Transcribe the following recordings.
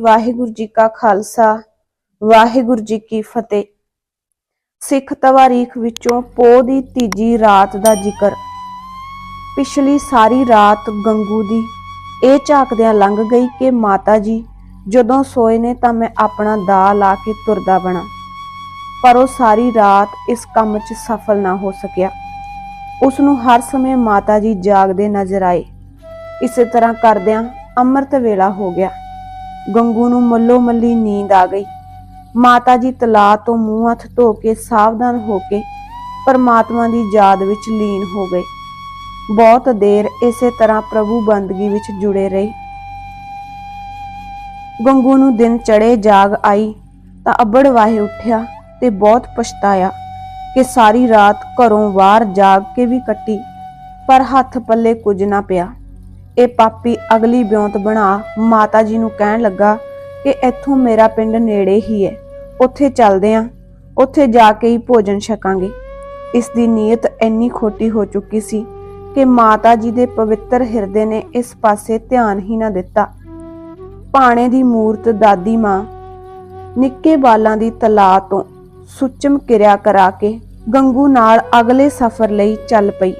ਵਾਹਿਗੁਰੂ ਜੀ ਕਾ ਖਾਲਸਾ, ਵਾਹਿਗੁਰੂ ਜੀ ਕੀ ਫਤਿਹ। ਸਿੱਖ ਤਵਾਰੀਖ ਵਿੱਚੋਂ ਪੋਹ ਦੀ ਤੀਜੀ ਰਾਤ ਦਾ ਜ਼ਿਕਰ। ਪਿਛਲੀ ਸਾਰੀ ਰਾਤ ਗੰਗੂ ਦੀ, ਇਹ ਝਾਕਦਿਆਂ ਲੰਘ ਗਈ ਕਿ ਮਾਤਾ ਜੀ, ਜਦੋਂ ਸੋਏ ਨੇ ਤਾਂ ਮੈਂ ਆਪਣਾ ਦਾ ਲਾ ਕੇ ਤੁਰਦਾ ਬਣਾ। ਪਰ ਉਹ ਸਾਰੀ ਰਾਤ ਇਸ ਕੰਮ 'ਚ ਸਫਲ ਨਾ ਹੋ ਸਕਿਆ। ਉਸ ਨੂੰ ਹਰ ਸਮੇਂ ਮਾਤਾ ਜੀ ਜਾਗਦੇ ਨਜ਼ਰ ਆਏ। ਇਸੇ ਤਰ੍ਹਾਂ ਕਰਦਿਆਂ ਅੰਮ੍ਰਿਤ ਵੇਲਾ ਹੋ ਗਿਆ। ਗੰਗੂ ਨੂੰ ਮੱਲੋ ਮੱਲੀ ਨੀਂਦ ਆ ਗਈ। ਮਾਤਾ ਜੀ ਤਲਾ ਤੋਂ ਮੂੰਹ ਹੱਥ ਧੋ ਕੇ ਸਾਵਧਾਨ ਹੋ ਕੇ ਪਰਮਾਤਮਾ ਦੀ ਯਾਦ ਵਿੱਚ ਲੀਨ ਹੋ ਗਏ। ਬਹੁਤ ਦੇਰ ਇਸੇ ਤਰ੍ਹਾਂ ਪ੍ਰਭੂ ਬੰਦਗੀ ਵਿੱਚ ਜੁੜੇ ਰਹੇ। ਗੰਗੂ ਨੂੰ ਦਿਨ ਚੜੇ ਜਾਗ ਆਈ ਤਾਂ ਅੱਬੜ ਵਾਹੇ ਉੱਠਿਆ ਤੇ ਬਹੁਤ ਪਛਤਾਇਆ ਕਿ ਸਾਰੀ ਰਾਤ ਘਰੋਂ ਬਾਹਰ ਜਾਗ ਕੇ ਵੀ ਕੱਟੀ, ਪਰ ਹੱਥ ਪੱਲੇ ਕੁਝ ਨਾ ਪਿਆ। ਇਹ ਪਾਪੀ ਅਗਲੀ ਬਿਉਂਤ ਬਣਾ, ਮਾਤਾ ਜੀ ਨੂੰ ਕਹਿਣ ਲੱਗਾ ਕਿ ਇੱਥੋਂ ਮੇਰਾ ਪਿੰਡ ਨੇੜੇ ਹੀ ਹੈ। ਉੱਥੇ ਚੱਲਦੇ ਆਂ। ਉੱਥੇ ਜਾ ਕੇ ਹੀ ਭੋਜਨ ਛਕਾਂਗੇ। ਇਸ ਦੀ ਨੀਅਤ ਇੰਨੀ ਖੋਟੀ ਹੋ ਚੁੱਕੀ ਸੀ ਕਿ ਮਾਤਾ ਜੀ ਦੇ ਪਵਿੱਤਰ ਹਿਰਦੇ ਨੇ ਇਸ ਪਾਸੇ ਧਿਆਨ ਹੀ ਨਾ ਦਿੱਤਾ। ਪਾਣੇ ਦੀ ਮੂਰਤ ਦਾਦੀ ਮਾਂ ਨਿੱਕੇ ਬਾਲਾਂ ਦੀ ਤਲਾ ਤੋਂ ਸੁੱਚਮ ਕਿਰਿਆ ਕਰਾ ਕੇ ਗੰਗੂ ਨਾਲ ਅਗਲੇ ਸਫ਼ਰ ਲਈ ਚੱਲ ਪਈ।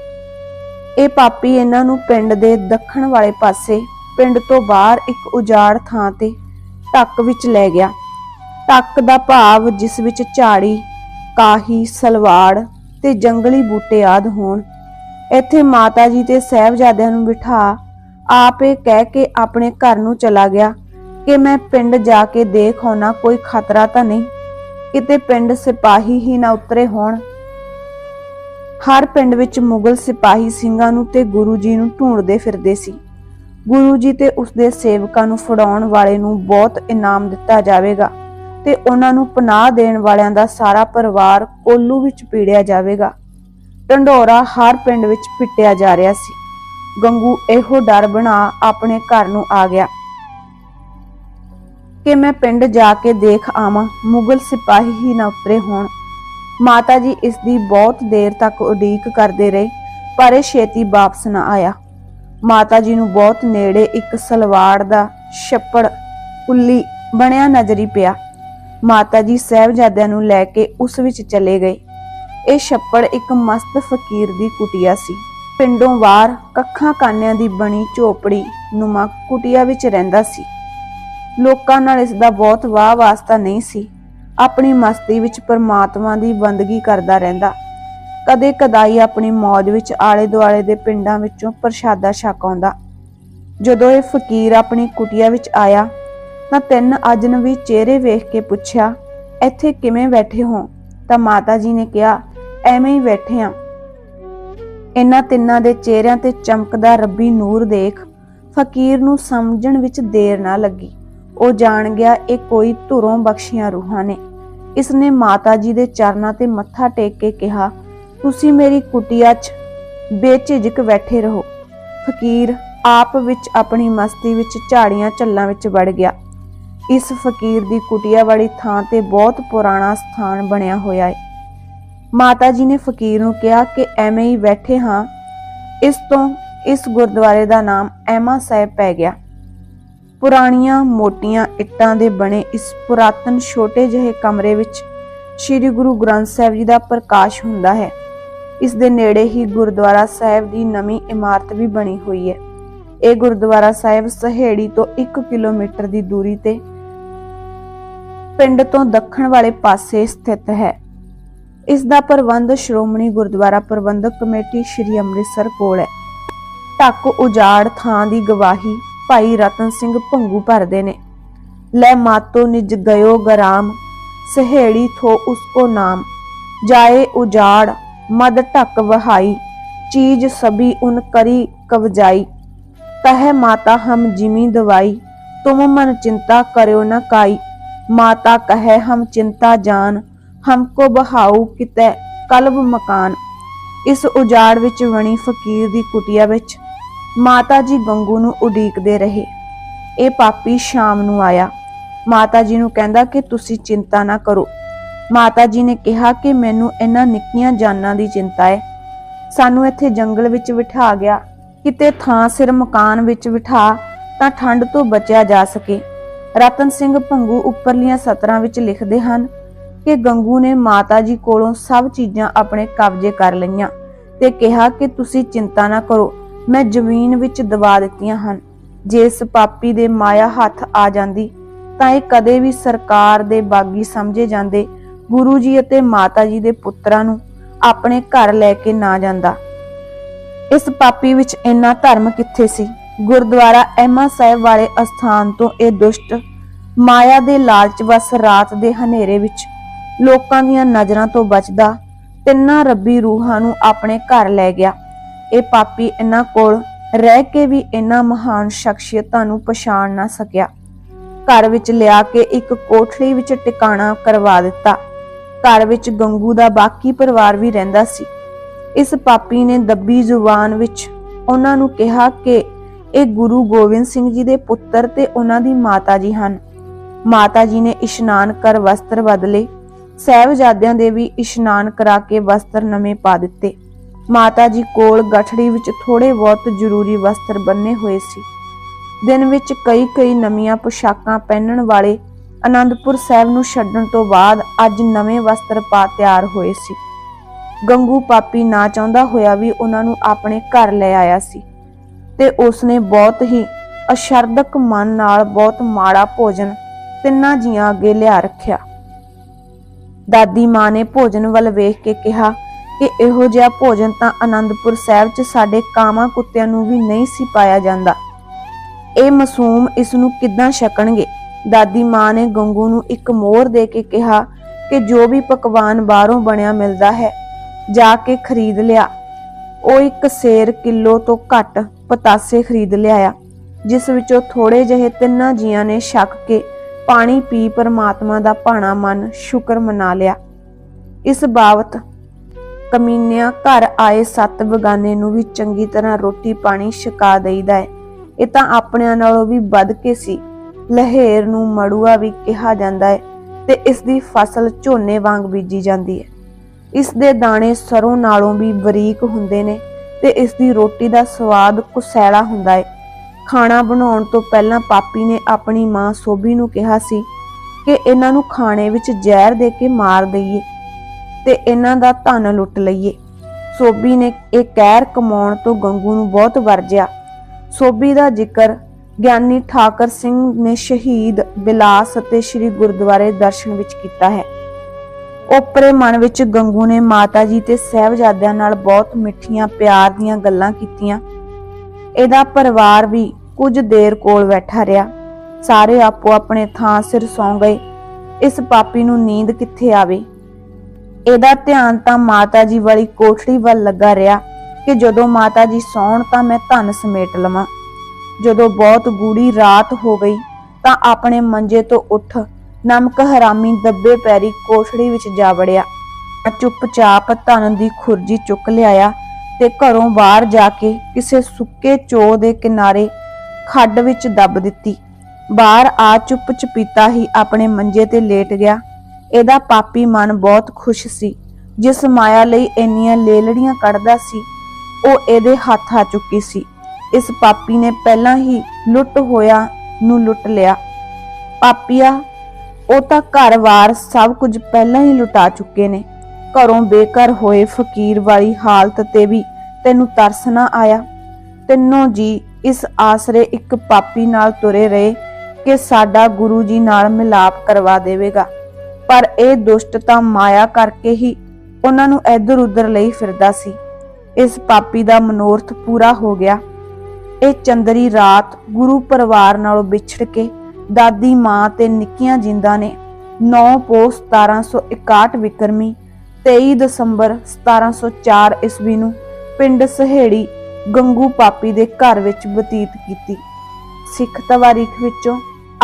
ਇਹ ਪਾਪੀ ਇਹਨਾਂ ਨੂੰ ਪਿੰਡ ਦੇ ਦੱਖਣ ਵਾਲੇ ਪਾਸੇ, ਪਿੰਡ ਤੋਂ ਬਾਹਰ ਇੱਕ ਉਜਾੜ ਥਾਂ ਤੇ ਟੱਕ ਵਿੱਚ ਲੈ ਗਿਆ। ਟੱਕ ਦਾ ਭਾਵ ਜਿਸ ਵਿੱਚ ਝਾੜੀ, ਕਾਹੀ, ਸਲਵਾੜ ਤੇ ਜੰਗਲੀ ਬੂਟੇ ਆਦ ਹੋਣ, ਇੱਥੇ ਮਾਤਾ ਜੀ ਤੇ ਸਹਿਬਜ਼ਾਦਿਆਂ ਨੂੰ ਬਿਠਾ ਆਪੇ ਕਹਿ ਕੇ ਆਪਣੇ ਘਰ ਨੂੰ ਚਲਾ ਗਿਆ ਕਿ ਮੈਂ ਪਿੰਡ ਜਾ ਕੇ ਦੇਖ ਆਉਣਾ, ਕੋਈ ਖਤਰਾ ਤਾਂ ਨਹੀਂ। ਕਿਤੇ ਪਿੰਡ ਸਿਪਾਹੀ ਹੀ ਨਾ ਉਤਰੇ ਹੋਣ ਹਰ ਪਿੰਡ ਵਿੱਚ ਮੁਗਲ ਸਿਪਾਹੀ ਸਿੰਘਾਂ ਨੂੰ ਤੇ ਗੁਰੂ ਜੀ ਨੂੰ ਢੂੰਡਦੇ ਫਿਰਦੇ ਸੀ। ਗੁਰੂ ਜੀ ਤੇ ਉਸਦੇ ਸੇਵਕਾਂ ਨੂੰ ਫੜਾਉਣ ਵਾਲੇ ਨੂੰ ਬਹੁਤ ਇਨਾਮ ਦਿੱਤਾ ਜਾਵੇਗਾ ਤੇ ਉਹਨਾਂ ਨੂੰ ਪਨਾਹ ਦੇਣ ਵਾਲਿਆਂ ਦਾ ਸਾਰਾ ਪਰਿਵਾਰ ਕੋਲੂ ਵਿੱਚ ਪੀੜਿਆ ਜਾਵੇਗਾ। ਢੰਡੋਰਾ ਹਰ ਪਿੰਡ ਵਿੱਚ ਪਿੱਟਿਆ ਜਾ ਰਿਹਾ ਸੀ। ਗੰਗੂ ਇਹੋ ਡਰ ਬਣਾ ਆਪਣੇ ਘਰ ਨੂੰ ਆ ਗਿਆ। ਕਿ ਮੈਂ ਪਿੰਡ ਜਾ ਕੇ ਦੇਖ ਆਵਾਂ, ਮੁਗਲ ਸਿਪਾਹੀ ਹੀ ਨਾ ਉਤਰੇ ਹੋਣ। ਮਾਤਾ ਜੀ ਇਸ ਦੀ ਬਹੁਤ ਦੇਰ ਤੱਕ ਉਡੀਕ ਕਰਦੇ ਰਹੇ, ਪਰ ਇਹ ਛੇਤੀ ਵਾਪਸ ਨਾ ਆਇਆ। ਮਾਤਾ ਜੀ ਨੂੰ ਬਹੁਤ ਨੇੜੇ ਇੱਕ ਸਲਵਾੜ ਦਾ ਛੱਪੜ ਉੱਲੀ ਬਣਿਆ ਨਜ਼ਰੀ ਪਿਆ। ਮਾਤਾ ਜੀ ਸਹਿਬਜ਼ਾਦਿਆਂ ਨੂੰ ਲੈ ਕੇ ਉਸ ਵਿੱਚ ਚਲੇ ਗਏ। ਇਹ ਛੱਪੜ ਇੱਕ ਮਸਤ ਫਕੀਰ ਦੀ ਕੁਟਿਆ ਸੀ। ਪਿੰਡੋਂ ਬਾਹਰ ਕੱਖਾਂ ਕਾਨਿਆਂ ਦੀ ਬਣੀ ਝੋਪੜੀ ਨੁਮਾ ਕੁਟਿਆ ਵਿੱਚ ਰਹਿੰਦਾ ਸੀ। ਲੋਕਾਂ ਨਾਲ ਇਸ ਦਾ ਬਹੁਤ ਵਾਹ ਵਾਸਤਾ ਨਹੀਂ ਸੀ। ਆਪਣੀ ਮਸਤੀ ਵਿੱਚ ਪਰਮਾਤਮਾ ਦੀ ਬੰਦਗੀ ਕਰਦਾ ਰਹਿੰਦਾ। ਕਦੇ ਕਦਾਈ ਆਪਣੀ ਮੌਜ ਵਿੱਚ ਆਲੇ ਦੁਆਲੇ ਦੇ ਪਿੰਡਾਂ ਵਿੱਚੋਂ ਪ੍ਰਸ਼ਾਦਾ ਛਕ ਆਉਂਦਾ। ਜਦੋਂ ਇਹ ਫਕੀਰ ਆਪਣੀ ਕੁਟਿਆ ਵਿੱਚ ਆਇਆ, ਤਾਂ ਤਿੰਨ ਅਜਨਬੀ ਚਿਹਰੇ ਵੇਖ ਕੇ ਪੁੱਛਿਆ, ਇੱਥੇ ਕਿਵੇਂ ਬੈਠੇ ਹੋ? ਤਾਂ ਮਾਤਾ ਜੀ ਨੇ ਕਿਹਾ, ਐਵੇਂ ਹੀ ਬੈਠੇ ਆ। ਇਹਨਾਂ ਤਿੰਨਾਂ ਦੇ ਚਿਹਰਿਆਂ ਤੇ ਚਮਕਦਾ ਰੱਬੀ ਨੂਰ ਦੇਖ ਫਕੀਰ ਨੂੰ ਸਮਝਣ ਵਿੱਚ ਦੇਰ ਨਾ ਲੱਗੀ। ਉਹ ਜਾਣ ਗਿਆ, ਇਹ ਕੋਈ ਧੁਰੋਂ ਬਖਸ਼ੀਆਂ ਰੂਹਾਂ ਨੇ। ਇਸਨੇ ਮਾਤਾ ਜੀ ਦੇ ਚਰਨਾਂ ਤੇ ਮੱਥਾ ਟੇਕ ਕੇ ਕਿਹਾ, ਤੁਸੀਂ ਮੇਰੀ ਕੁਟਿਆ 'ਚ ਬੇਝਿਜਕ ਬੈਠੇ ਰਹੋ। ਫਕੀਰ ਆਪ ਵਿੱਚ ਆਪਣੀ ਮਸਤੀ ਵਿੱਚ ਝਾੜੀਆਂ ਝੱਲਾਂ ਵਿੱਚ ਵੜ ਗਿਆ। ਇਸ ਫਕੀਰ ਦੀ ਕੁਟਿਆ ਵਾਲੀ ਥਾਂ ਤੇ ਬਹੁਤ ਪੁਰਾਣਾ ਸਥਾਨ ਬਣਿਆ ਹੋਇਆ ਹੈ ਮਾਤਾ ਜੀ ਨੇ ਫਕੀਰ ਨੂੰ ਕਿਹਾ ਕਿ ਐਵੇਂ ਹੀ ਬੈਠੇ ਹਾਂ। ਇਸ ਤੋਂ ਇਸ ਗੁਰਦੁਆਰੇ ਦਾ ਨਾਮ ਐਮਾ ਸਾਹਿਬ ਪੈ ਗਿਆ। ਪੁਰਾਣੀਆਂ ਮੋਟੀਆਂ ਇੱਟਾਂ ਦੇ ਬਣੇ ਇਸ ਪੁਰਾਤਨ ਛੋਟੇ ਜਿਹੇ ਕਮਰੇ ਵਿੱਚ ਸ੍ਰੀ ਗੁਰੂ ਗ੍ਰੰਥ ਸਾਹਿਬ ਜੀ ਦਾ ਪ੍ਰਕਾਸ਼ ਹੁੰਦਾ ਹੈ। ਇਸ ਦੇ ਨੇੜੇ ਹੀ ਗੁਰਦੁਆਰਾ ਸਾਹਿਬ ਦੀ ਨਵੀਂ ਇਮਾਰਤ ਵੀ ਬਣੀ ਹੋਈ ਹੈ। ਇਹ ਗੁਰਦੁਆਰਾ ਸਾਹਿਬ ਸਹੇੜੀ ਤੋਂ 1 ਕਿਲੋਮੀਟਰ ਦੀ ਦੂਰੀ ਤੇ ਪਿੰਡ ਤੋਂ ਦੱਖਣ ਵਾਲੇ ਪਾਸੇ ਸਥਿਤ ਹੈ। ਇਸ ਦਾ ਪ੍ਰਬੰਧ ਸ਼੍ਰੋਮਣੀ ਗੁਰਦੁਆਰਾ ਪ੍ਰਬੰਧਕ ਕਮੇਟੀ ਸ੍ਰੀ ਅੰਮ੍ਰਿਤਸਰ ਕੋਲ ਹੈ। ਢੱਕ ਉਜਾੜ ਥਾਂ ਦੀ ਗਵਾਹੀ ਭਾਈ ਰਤਨ ਸਿੰਘ ਭੰਗੂ ਭਰਦੇ ਨੇ। ਲੈ ਮਾਤੋ ਨਿਜ ਗਇਓ ਗਰਾਮ, ਸਹੇੜੀ ਥੋ ਉਸਕੋ ਨਾਮ। ਜਾਏ ਉਜਾੜ, ਮਦ ਢੱਕ ਵਹਾਈ, ਚੀਜ਼ ਸਭੀ ਉਨ ਕਰੀ ਕਵਜਾਈ। ਕਹੇ ਮਾਤਾ ਹਮ ਜਿਮੀ ਦਵਾਈ, ਤੁਮ ਮਨ ਚਿੰਤਾ ਕਰਿਓ ਨਾ ਕਾਈ। ਮਾਤਾ ਕਹੇ ਹਮ ਚਿੰਤਾ ਜਾਨ ਹਮਕੋ ਬਹਾਉ ਕਿਤੇ ਕਲਬ ਮਕਾਨ। ਇਸ ਉਜਾੜ ਵਿੱਚ ਵਣੀ ਫਕੀਰ ਦੀ ਕੁਟਿਆ ਵਿੱਚ ਮਾਤਾ ਜੀ ਗੰਗੂ ਨੂੰ ਉਡੀਕਦੇ ਰਹੇ। ਇਹ ਪਾਪੀ ਸ਼ਾਮ ਨੂੰ ਆਇਆ। ਮਾਤਾ ਜੀ ਨੂੰ ਕਹਿੰਦਾ ਕਿ ਤੁਸੀਂ ਚਿੰਤਾ ਨਾ ਕਰੋ। ਮਾਤਾ ਜੀ ਨੇ ਕਿਹਾ ਕਿ ਮੈਨੂੰ ਇਹਨਾਂ ਨਿੱਕੀਆਂ ਜਾਨਾਂ ਦੀ ਚਿੰਤਾ ਹੈ। ਸਾਨੂੰ ਇੱਥੇ ਜੰਗਲ ਵਿੱਚ ਬਿਠਾ ਗਿਆ। ਕਿਤੇ ਥਾਂ ਸਿਰ ਮਕਾਨ ਵਿੱਚ ਬਿਠਾ ਤਾਂ ਠੰਡ ਤੋਂ ਬਚਿਆ ਜਾ ਸਕੇ। ਰਤਨ ਸਿੰਘ ਭੰਗੂ ਉੱਪਰਲੀਆਂ ਸਤਰਾਂ ਵਿੱਚ ਲਿਖਦੇ ਹਨ ਕਿ ਗੰਗੂ ਨੇ ਮਾਤਾ ਜੀ ਕੋਲੋਂ ਸਭ ਚੀਜ਼ਾਂ ਆਪਣੇ ਕਬਜ਼ੇ ਕਰ ਲਈਆਂ ਤੇ ਕਿਹਾ ਕਿ ਤੁਸੀਂ ਚਿੰਤਾ ਨਾ ਕਰੋ। ਮੈਂ ਜ਼ਮੀਨ ਵਿੱਚ ਦਬਾ ਦਿੱਤੀਆਂ ਹਨ। ਜੇ ਇਸ ਪਾਪੀ ਦੇ ਮਾਇਆ ਹੱਥ ਆ ਜਾਂਦੀ, ਤਾਂ ਇਹ ਕਦੇ ਵੀ ਸਰਕਾਰ ਦੇ ਬਾਗੀ ਸਮਝੇ ਜਾਂਦੇ, ਗੁਰੂ ਜੀ ਅਤੇ ਮਾਤਾ ਜੀ ਦੇ ਪੁੱਤਰਾਂ ਨੂੰ ਆਪਣੇ ਘਰ ਲੈ ਕੇ ਨਾ ਜਾਂਦਾ। ਇਸ ਪਾਪੀ ਵਿੱਚ ਇੰਨਾ ਧਰਮ ਕਿੱਥੇ ਸੀ? ਗੁਰਦੁਆਰਾ ਐਮਾ ਸਾਹਿਬ ਵਾਲੇ ਅਸਥਾਨ ਤੋਂ ਇਹ ਦੁਸ਼ਟ ਮਾਇਆ ਦੇ ਲਾਲਚ ਵਸ ਰਾਤ ਦੇ ਹਨੇਰੇ ਵਿੱਚ ਲੋਕਾਂ ਦੀਆਂ ਨਜ਼ਰਾਂ ਤੋਂ ਬਚਦਾ ਤਿੰਨਾਂ ਰੱਬੀ ਰੂਹਾਂ ਨੂੰ ਆਪਣੇ ਘਰ ਲੈ ਗਿਆ। ਇਹ ਪਾਪੀ ਇਹਨਾਂ ਕੋਲ ਰਹਿ ਕੇ ਵੀ ਇਹਨਾਂ ਮਹਾਨ ਸ਼ਖਸੀਅਤਾਂ ਨੂੰ ਪਛਾਣ ਨਾ ਸਕਿਆ। ਘਰ ਵਿੱਚ ਲਿਆ ਕੇ ਇੱਕ ਕੋਠੜੀ ਵਿੱਚ ਟਿਕਾਣਾ ਕਰਵਾ ਦਿੱਤਾ। ਘਰ ਵਿੱਚ ਗੰਗੂ ਦਾ ਬਾਕੀ ਪਰਿਵਾਰ ਵੀ ਰਹਿੰਦਾ ਸੀ। ਇਸ ਪਾਪੀ ਨੇ ਦੱਬੀ ਜ਼ੁਬਾਨ ਵਿੱਚ ਉਹਨਾਂ ਨੂੰ ਕਿਹਾ ਕਿ ਇਹ ਗੁਰੂ ਗੋਬਿੰਦ ਸਿੰਘ ਜੀ ਦੇ ਪੁੱਤਰ ਤੇ ਉਹਨਾਂ ਦੀ ਮਾਤਾ ਜੀ ਹਨ। ਮਾਤਾ ਜੀ ਨੇ ਇਸ਼ਨਾਨ ਕਰ ਵਸਤਰ ਬਦਲੇ, ਸਹਿਬਜ਼ਾਦਿਆਂ ਦੇ ਵੀ ਇਸ਼ਨਾਨ ਕਰਾ ਕੇ ਵਸਤਰ ਨਵੇਂ ਪਾ ਦਿੱਤੇ। ਮਾਤਾ ਜੀ ਕੋਲ ਗਠੜੀ ਵਿੱਚ ਥੋੜੇ ਬਹੁਤ ਜ਼ਰੂਰੀ ਵਸਤਰ ਬੰਨੇ ਹੋਏ ਸੀ। ਦਿਨ ਵਿੱਚ ਕਈ ਕਈ ਨਵੀਆਂ ਪੁਸ਼ਾਕਾਂ ਪਹਿਨਣ ਵਾਲੇ ਆਨੰਦਪੁਰ ਸਾਹਿਬ ਨੂੰ ਛੱਡਣ ਤੋਂ ਬਾਅਦ ਅੱਜ ਨਵੇਂ ਵਸਤਰ ਪਾ ਤਿਆਰ ਹੋਏ ਸੀ। ਗੰਗੂ ਪਾਪੀ ਨਾ ਚਾਹੁੰਦਾ ਹੋਇਆ ਵੀ ਉਹਨਾਂ ਨੂੰ ਆਪਣੇ ਘਰ ਲੈ ਆਇਆ ਸੀ ਤੇ ਉਸਨੇ ਬਹੁਤ ਹੀ ਅਸ਼ਰਦਕ ਮਨ ਨਾਲ ਬਹੁਤ ਮਾੜਾ ਭੋਜਨ ਤਿੰਨਾਂ ਜੀਆਂ ਅੱਗੇ ਲਿਆ ਰੱਖਿਆ। ਦਾਦੀ ਮਾਂ ਨੇ ਭੋਜਨ ਵੱਲ ਵੇਖ ਕੇ ਕਿਹਾ ਕਿ ਇਹੋ ਜਿਹਾ ਭੋਜਨ ਤਾਂ ਆਨੰਦਪੁਰ ਸਾਹਿਬ 'ਚ ਸਾਡੇ ਕਾਮਾਂ ਕੁੱਤਿਆਂ ਨੂੰ ਵੀ ਨਹੀਂ ਸੀ ਪਾਇਆ ਜਾਂਦਾ। ਇਹ ਮਾਸੂਮ ਇਸ ਨੂੰ ਕਿੱਦਾਂ ਛਕਣਗੇ? ਦਾਦੀ ਮਾਂ ਨੇ ਗੰਗੂ ਨੂੰ ਇੱਕ ਮੋਹਰ ਦੇ ਕੇ ਕਿਹਾ ਕਿ ਜੋ ਵੀ ਪਕਵਾਨ ਬਾਹਰੋਂ ਬਣਿਆ ਮਿਲਦਾ ਹੈ, ਜਾ ਕੇ ਖਰੀਦ ਲਿਆ। ਉਹ ਇੱਕ ਸੇਰ ਕਿਲੋ ਤੋਂ ਘੱਟ ਪਤਾਸੇ ਖਰੀਦ ਲਿਆਇਆ, ਜਿਸ ਵਿੱਚੋਂ ਥੋੜੇ ਜਿਹੇ ਤਿੰਨਾਂ ਜੀਆਂ ਨੇ ਛਕ ਕੇ ਪਾਣੀ ਪੀ ਪਰਮਾਤਮਾ ਦਾ ਭਾਣਾ ਮਨ ਸ਼ੁਕਰ ਮਨਾ ਲਿਆ। ਇਸ ਬਾਬਤ ਕਮੀਨਿਆਂ ਘਰ ਆਏ ਸੱਤ ਬਗਾਨੇ ਨੂੰ ਵੀ ਚੰਗੀ ਤਰ੍ਹਾਂ ਰੋਟੀ ਪਾਣੀ ਛਕਾ ਦੇਈਦਾ ਹੈ ਇਹ ਤਾਂ ਆਪਣਿਆਂ ਨਾਲੋਂ ਵੀ ਵੱਧ ਕੇ ਸੀ। ਲਹੇਰ ਨੂੰ ਮੜੂਆ ਵੀ ਕਿਹਾ ਜਾਂਦਾ ਹੈ ਤੇ ਇਸ ਦੀ ਫਸਲ ਝੋਨੇ ਵਾਂਗ ਬੀਜੀ ਜਾਂਦੀ ਹੈ ਇਸ ਦੇ ਦਾਣੇ ਸਰੋਂ ਨਾਲੋਂ ਵੀ ਬਰੀਕ ਹੁੰਦੇ ਨੇ ਤੇ ਇਸ ਦੀ ਰੋਟੀ ਦਾ ਸਵਾਦ ਕੁਸੈਲਾ ਹੁੰਦਾ ਹੈ ਖਾਣਾ ਬਣਾਉਣ ਤੋਂ ਪਹਿਲਾਂ ਪਾਪੀ ਨੇ ਆਪਣੀ ਮਾਂ ਸੋਭੀ ਨੂੰ ਕਿਹਾ ਸੀ ਕਿ ਇਹਨਾਂ ਨੂੰ ਖਾਣੇ ਵਿੱਚ ਜ਼ਹਿਰ ਦੇ ਕੇ ਮਾਰ ਦਈਏ। ਤੇ ਇਹਨਾਂ ਦਾ ਧਨ ਲੁੱਟ ਲਈਏ। ਸੋਭੀ ਨੇ ਇਹ ਕਹਿਰ ਕਮਾਉਣ ਤੋਂ ਗੰਗੂ ਨੂੰ ਬਹੁਤ ਵਰਜਿਆ। ਸੋਭੀ ਦਾ ਜ਼ਿਕਰ ਗਿਆਨੀ ਠਾਕਰ ਸਿੰਘ ਨੇ ਸ਼ਹੀਦ ਬਿਲਾਸ ਅਤੇ ਸ੍ਰੀ ਗੁਰਦੁਆਰੇ ਦਰਸ਼ਨ ਵਿੱਚ ਕੀਤਾ ਹੈ। ਓਪਰੇ ਮਨ ਵਿੱਚ ਗੰਗੂ ਨੇ ਮਾਤਾ ਜੀ ਤੇ ਸਹਿਬਜ਼ਾਦਿਆਂ ਨਾਲ ਬਹੁਤ ਮਿੱਠੀਆਂ, ਪਿਆਰ ਦੀਆਂ ਗੱਲਾਂ ਕੀਤੀਆਂ। ਇਹਦਾ ਪਰਿਵਾਰ ਵੀ ਕੁਝ ਦੇਰ ਕੋਲ ਬੈਠਾ ਰਿਹਾ। ਸਾਰੇ ਆਪੋ ਆਪਣੇ ਥਾਂ ਸਿਰ ਸੌਂ ਗਏ। ਇਸ ਪਾਪੀ ਨੂੰ ਨੀਂਦ ਕਿੱਥੇ ਆਵੇ? ਇਹਦਾ ਧਿਆਨ ਤਾਂ ਮਾਤਾ ਜੀ ਵਾਲੀ ਕੋਠੜੀ ਵੱਲ ਲੱਗਾ ਰਿਹਾ ਕਿ ਜਦੋਂ ਮਾਤਾ ਜੀ ਸੌਣ ਤਾਂ ਮੈਂ ਧਨ ਸਮੇਟ ਲਵਾਂ। ਜਦੋਂ ਬਹੁਤ ਗੂੜੀ ਰਾਤ ਹੋ ਗਈ ਤਾਂ ਆਪਣੇ ਮੰਜੇ ਤੋਂ ਉੱਠ ਨਮਕ ਹਰਾਮੀ ਦੱਬੇ ਪੈਰੀ ਕੋਠੜੀ ਵਿੱਚ ਜਾ ਵੜਿਆ। ਚੁੱਪਚਾਪ ਧਨ ਦੀ ਖੁਰਜੀ ਚੁੱਕ ਲਿਆਇਆ ਤੇ ਘਰੋਂ ਬਾਹਰ ਜਾ ਕੇ ਕਿਸੇ ਸੁੱਕੇ ਚੋ ਦੇ ਕਿਨਾਰੇ ਖੱਡ ਵਿੱਚ ਦੱਬ ਦਿੱਤੀ। ਬਾਹਰ ਆ ਚੁੱਪ ਚਪੀਤਾ ਹੀ ਆਪਣੇ ਮੰਜੇ ਤੇ ਲੇਟ ਗਿਆ। ਇਹਦਾ ਪਾਪੀ ਮਨ ਬਹੁਤ ਖੁਸ਼ ਸੀ। ਜਿਸ ਮਾਇਆ ਲਈ ਇੰਨੀਆਂ ਲੇਲੜੀਆਂ ਕੱਢਦਾ ਸੀ, ਉਹ ਇਹਦੇ ਹੱਥ ਆ ਚੁੱਕੀ ਸੀ। ਇਸ ਪਾਪੀ ਨੇ ਪਹਿਲਾਂ ਹੀ ਲੁੱਟ ਹੋਇਆ ਨੂੰ ਲੁੱਟ ਲਿਆ। ਪਾਪੀਆ, ਉਹ ਤਾਂ ਘਰ-ਵਾਰ ਸਭ ਕੁਝ ਪਹਿਲਾਂ ਹੀ ਲੁਟਾ ਚੁੱਕੇ ਨੇ। ਘਰੋਂ ਬੇਘਰ ਹੋਏ ਫਕੀਰ ਵਾਲੀ ਹਾਲਤ ਤੇ ਵੀ ਤੈਨੂੰ ਤਰਸ ਨਾ ਆਇਆ। ਤਿੰਨੋਂ ਜੀ ਇਸ ਆਸਰੇ ਇੱਕ ਪਾਪੀ ਨਾਲ ਤੁਰੇ ਰਹੇ ਕਿ ਸਾਡਾ ਗੁਰੂ ਜੀ ਨਾਲ ਮਿਲਾਪ ਕਰਵਾ ਦੇਵੇਗਾ। ਪਰ ਇਹ ਦੁਸ਼ਟ ਤਾਂ ਮਾਇਆ ਕਰਕੇ ਹੀ ਉਹਨਾਂ ਨੂੰ ਇੱਧਰ ਉੱਧਰ ਲਈ ਫਿਰਦਾ ਸੀ। ਇਸ ਪਾਪੀ ਦਾ ਮਨੋਰਥ ਪੂਰਾ ਹੋ ਗਿਆ। ਇਹ ਚੰਦਰੀ ਰਾਤ ਗੁਰੂ ਪਰਿਵਾਰ ਨਾਲੋਂ ਵਿਛੜ ਕੇ ਦਾਦੀ, ਮਾਂ ਤੇ ਨਿੱਕੀਆਂ ਜਿੰਦਾਂ ਨੇ 9 ਪੋਸ 1761 ਵਿਕਰਮੀ 23 ਦਸੰਬਰ 1704 ਈਸਵੀ ਨੂੰ ਪਿੰਡ ਸਹੇੜੀ ਗੰਗੂ ਪਾਪੀ ਦੇ ਘਰ ਵਿੱਚ ਬਤੀਤ ਕੀਤੀ। ਸਿੱਖ ਤਵਾਰੀਖ ਵਿੱਚੋਂ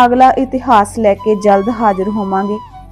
ਅਗਲਾ ਇਤਿਹਾਸ ਲੈ ਕੇ ਜਲਦ ਹਾਜ਼ਰ ਹੋਵਾਂਗੇ।